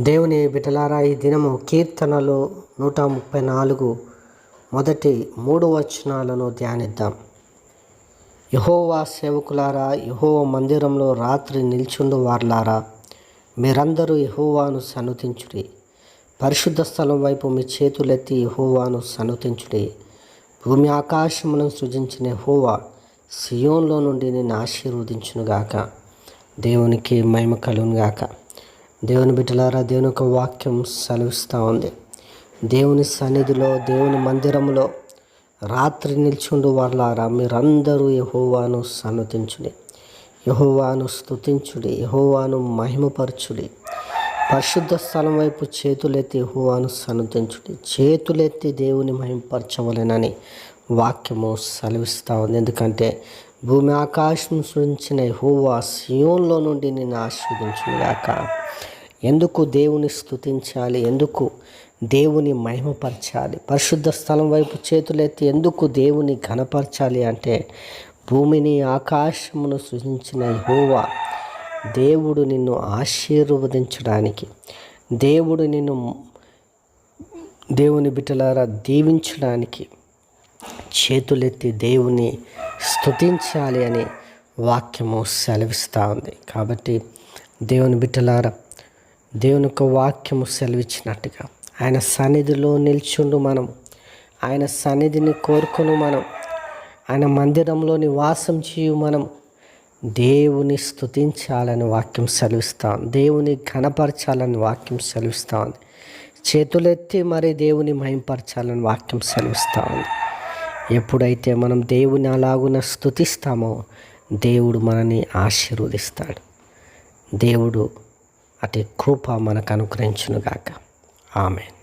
దేవుని బిటలారా ఈ దినము కీర్తనలు నూట ముప్పై నాలుగు మొదటి మూడు వచనాలను ధ్యానిద్దాం. యహోవా సేవకులారా యహోవ మందిరంలో రాత్రి నిల్చుండు వార్లారా మీరందరూ యహోవాను సన్నుతించుడి పరిశుద్ధ స్థలం వైపు మీ చేతులెత్తి యహోవాను సనుతించుడి. భూమి ఆకాశములను సృజించిన యహోవా సియోన్లో నుండి నేను ఆశీర్వదించునుగాక. దేవునికి మహిమ కలుగునుగాక. దేవుని బిడ్డలారా దేవుని యొక్క వాక్యం సెలవిస్తూ ఉంది. దేవుని సన్నిధిలో దేవుని మందిరంలో రాత్రి నిల్చుండు వాళ్ళారా మీరందరూ యహోవాను సన్నతించుడి. యహోవాను స్తుతించుడి యహోవాను మహిమపరచుడి. పరిశుద్ధ స్థలం వైపు చేతులెత్తి యహోవాను సన్నతించుడి. చేతులెత్తి దేవుని మహిమపరచవలెనని వాక్యము సెలవిస్తూ ఉంది. ఎందుకంటే భూమి ఆకాశం సృజించిన హోవా సియోన్లో నుండి నేను ఆస్వాదించుగాక ఎందుకు దేవుని స్తుతించాలి? ఎందుకు దేవుని మహిమపరచాలి? పరిశుద్ధ స్థలం వైపు చేతులెత్తి ఎందుకు దేవుని ఘనపరచాలి అంటే భూమిని ఆకాశమును సృజించిన హోవా దేవుడు నిన్ను ఆశీర్వదించడానికి దేవుడు నిన్ను దేవుని బిడ్డలారా దీవించడానికి చేతులెత్తి దేవుని స్థుతించాలి అని వాక్యము సెలవిస్తూ ఉంది. కాబట్టి దేవుని బిడ్డలారా దేవుని యొక్క వాక్యము సెలవిచ్చినట్టుగా ఆయన సన్నిధిలో నిల్చుండు మనం. ఆయన సన్నిధిని కోరుకును మనం. ఆయన మందిరంలో నివాసం చేయు మనం. దేవుని స్థుతించాలని వాక్యం సెలవిస్తాం దేవుని ఘనపరచాలని వాక్యం సెలవిస్తూ ఉంది. చేతులెత్తి మరి దేవుని మహింపరచాలని వాక్యం సెలవిస్తూ ఉంది. ఎప్పుడైతే మనం దేవుని అలాగున స్థుతిస్తామో దేవుడు మనని ఆశీర్వదిస్తాడు. దేవుడు అతి కృప మనకు అనుగ్రహించునుగాక. ఆమెన్.